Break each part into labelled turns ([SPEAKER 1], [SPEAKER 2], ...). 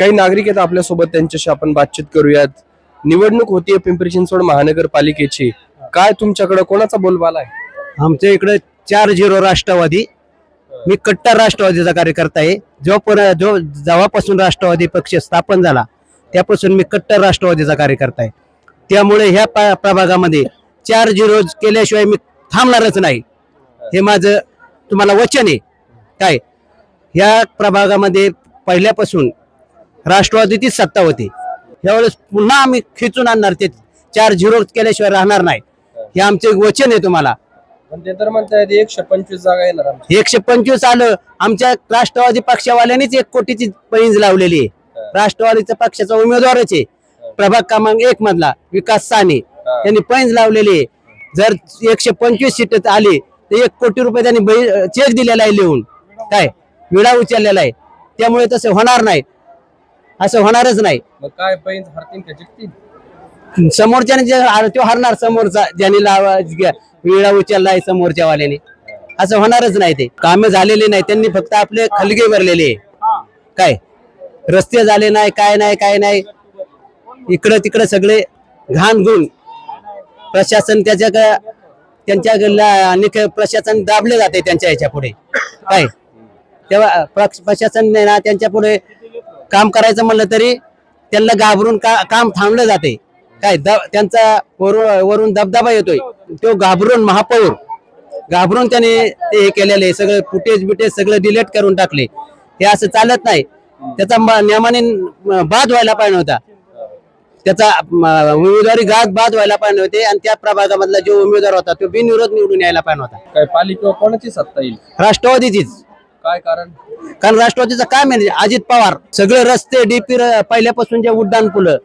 [SPEAKER 1] काही नागरिक आहेत आपल्यासोबत त्यांच्याशी आपण बातचीत करूयात. निवडणूक होतीये पिंपरी चिंचवड महानगरपालिकेची. काय तुमच्याकडे कोणाचा बोलबाला आहे?
[SPEAKER 2] आमच्या इकडे चार झिरो राष्ट्रवादी. मी कट्टर राष्ट्रवादीचा कार्यकर्ता आहे. जो पण जो जेव्हापासून राष्ट्रवादी पक्ष स्थापन झाला त्यापासून मी कट्टर राष्ट्रवादीचा कार्यकर्ता आहे. त्यामुळे ह्या प- प्रभागामध्ये चार झिरो केल्याशिवाय मी थांबणारच नाही. हे माझं तुम्हाला वचन आहे. काय? ह्या प्रभागामध्ये पहिल्यापासून राष्ट्रवादीचीच सत्ता होती. यावेळेस पुन्हा आम्ही खिचून आणणार ते चार झिरो केल्याशिवाय राहणार नाही. हे आमचे वचन आहे तुम्हाला.
[SPEAKER 1] पण ते तर म्हणतायत एकशे पंचवीस जागा येणार आमच्या.
[SPEAKER 2] एकशे पंचवीस आलं आमच्या राष्ट्रवादी पक्षवाल्यांनीच एक कोटीची पैंज लावलेली आहे. राष्ट्रवादीच्या पक्षाचा उमेदवारच आहे. प्रभाग क्रमांक एक मधला विकास साने. त्यांनी पैंज लावलेली आहे. जर एकशे पंचवीस सीट आली तर एक कोटी रुपये त्यांनी चेक दिलेला आहे लिहून. काय? विडा उचललेला आहे. त्यामुळे तसं होणार नाही. असं होणारच नाही.
[SPEAKER 1] मग काय पैंज हरतील का जिंकतील
[SPEAKER 2] समोरच्याने जे हार- तो हरणार समोरचा ज्याने लावा विडा उचलला आहे समोरच्या वाल्याने असं होणारच नाही ते. कामे झालेले नाही त्यांनी फक्त आपले खलगे भरलेले आहे. काय? रस्ते झाले नाही काय नाही काय नाही. इकडं तिकडं सगळे घाण गुण. प्रशासन त्याच्या क- त्यांच्या ग- आणि क- प्रशासन दाबले जाते त्यांच्या ह्याच्या पुढे काय? तेव्हा प्र- प्रशासन नाही ना त्यांच्या पुढे काम करायचं म्हणलं तरी त्यांना घाबरून का काम थांबलं जाते. काय त्यांचा वरून वरून दबदबा येतोय. तो घाबरून महापौर घाबरून त्याने ते हे केलेले आहे. सगळं फुटेज बिटेज सगळं डिलीट करून टाकले. हे असं चालत नाही. त्याचा नियमाने बाद व्हायला पाहिजे होता. त्याचा उमेदवारी गाद बाद व्हायला पाहिजे होते आणि त्या प्रभागामधला जो उमेदवार होता तो बिनविरोध निवडून यायला पाहिजे होता.
[SPEAKER 1] काय पालिकेवर कोणाची सत्ता येईल?
[SPEAKER 2] राष्ट्रवादीचीच.
[SPEAKER 1] काय कारण?
[SPEAKER 2] कारण राष्ट्रवादीचं काय म्हणजे अजित पवार. सगळे रस्ते डीपी पहिल्यापासून जे उड्डाण पुलं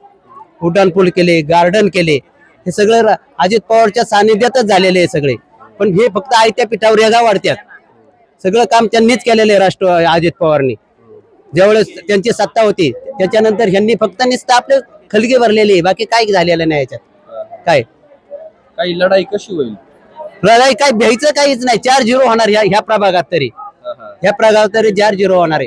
[SPEAKER 2] उड्डाण पूल केले गार्डन केले हे सगळं अजित पवारच्या सानिध्यातच झालेले आहे सगळे. पण हे फक्त आयत्या पिठावर रेगा वाढत्यात सगळं काम त्यांनीच केलेलं आहे राष्ट्र अजित पवारनी. ज्यावेळेस त्यांची सत्ता होती त्याच्यानंतर ह्यांनी फक्त नुसतं आपले खलगे भरलेले. बाकी काय झालेलं नाही याच्यात. काय?
[SPEAKER 1] काही लढाई कशी होईल?
[SPEAKER 2] लढाई काय भ्यायचं काहीच नाही. चार झिरो होणार ह्या ह्या प्रभागात तरी. ह्या प्रभागात तरी जार झिरो होणार आहे.